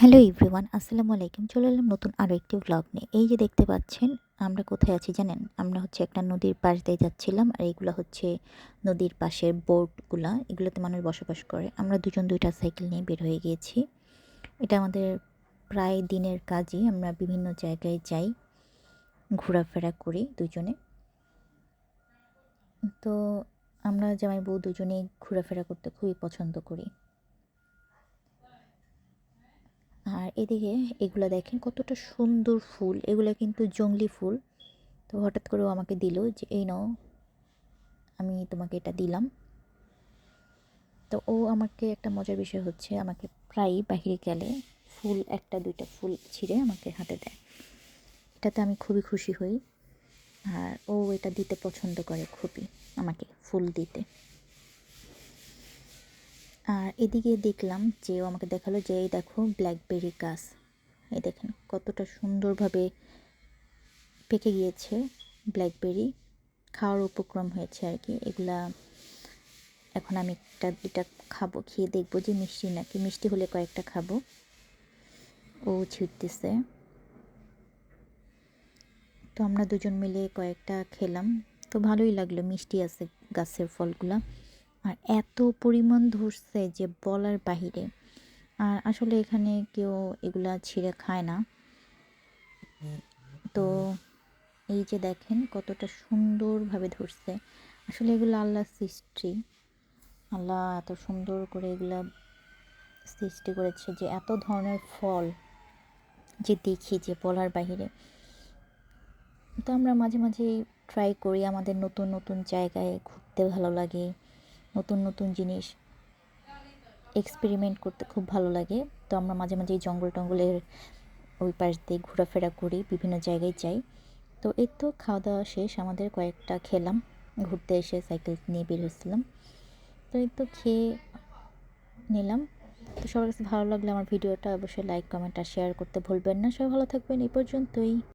Hello everyone, আসসালামু আলাইকুম। চলে এলাম নতুন আরও একটি ব্লগ নিয়ে। এই যে দেখতে পাচ্ছেন, আমরা কোথায় আছি জানেন? আমরা হচ্ছে একটা নদীর পাশ দিয়ে যাচ্ছিলাম আর এইগুলো হচ্ছে নদীর পাশের বোটগুলা। এগুলোতে মানুষ বসবাস করে। আমরা দুজন দুইটা সাইকেল নিয়ে বের হয়ে গিয়েছি। এটা আমাদের প্রায় দিনের কাজই। আমরা বিভিন্ন জায়গায় যাই, ঘোরাফেরা করি দুজনে। তো আমরা জামাই বউ দুজনেই ঘোরাফেরা করতে খুবই পছন্দ করি। আর এদিকে এগুলো দেখেন কতটা সুন্দর ফুল। এগুলো কিন্তু জংলি ফুল। তো হঠাৎ করে ও আমাকে দিল যে, এই নাও, আমি তোমাকে এটা দিলাম। তো ও আমাকে একটা মজার বিষয় হচ্ছে, আমাকে প্রায়ই বাহিরে গেলে ফুল, একটা, দুইটা ফুল ছিঁড়ে আমাকে হাতে দেয়। এটাতে আমি খুবই খুশি হই। আর ও এটা দিতে পছন্দ করে খুবই, আমাকে ফুল দিতে। আর এদিকে দেখলাম যে ও আমাকে দেখাল যে এই দেখো ব্ল্যাকবেরি গাছ। এই দেখেন কতটা সুন্দরভাবে পেকে গিয়েছে ব্ল্যাকবেরি খাওয়ার উপক্রম হয়েছে আর কি। এগুলা এখন আমি একটা দুটা খাব, খেয়ে দেখব যে মিষ্টি নাকি। মিষ্টি হলে কয়েকটা খাব। ও ছিটতেছে। তো আমরা দুজন মিলে কয়েকটা খেলাম। তো ভালোই লাগল, মিষ্টি আছে গাছের ফলগুলা। আর এত পরিমাণ ধরছে যে বলার বাহিরে। আর আসলে এখানে কেউ এগুলা ছিঁড়ে খায় না। তো এই যে দেখেন কতটা সুন্দরভাবে ধরছে। আসলে এগুলো আল্লাহ সৃষ্টি। আল্লাহ এত সুন্দর করে এগুলা সৃষ্টি করেছে যে এত ধরনের ফল যে দেখি যে বলার বাহিরে। তো আমরা মাঝে মাঝে ট্রাই করি আমাদের নতুন নতুন জায়গায় ঘুরতে ভালো লাগে। নতুন নতুন জিনিস এক্সপেরিমেন্ট করতে খুব ভালো লাগে। তো আমরা মাঝে মাঝে এই জঙ্গল টঙ্গলের ওই পাশ দিয়ে ঘোরাফেরা করি, বিভিন্ন জায়গায় যাই। তো এই তো খাওয়া দাওয়া শেষ, আমাদের কয়েকটা খেলাম। ঘুরতে এসে সাইকেল নিয়ে বের হয়েছিলাম তো এই তো খেয়ে নিলাম। তো সবার কাছে ভালো লাগলে আমার ভিডিওটা অবশ্যই লাইক কমেন্ট আর শেয়ার করতে ভুলবেন না। সবাই ভালো থাকবেন, এই পর্যন্তই।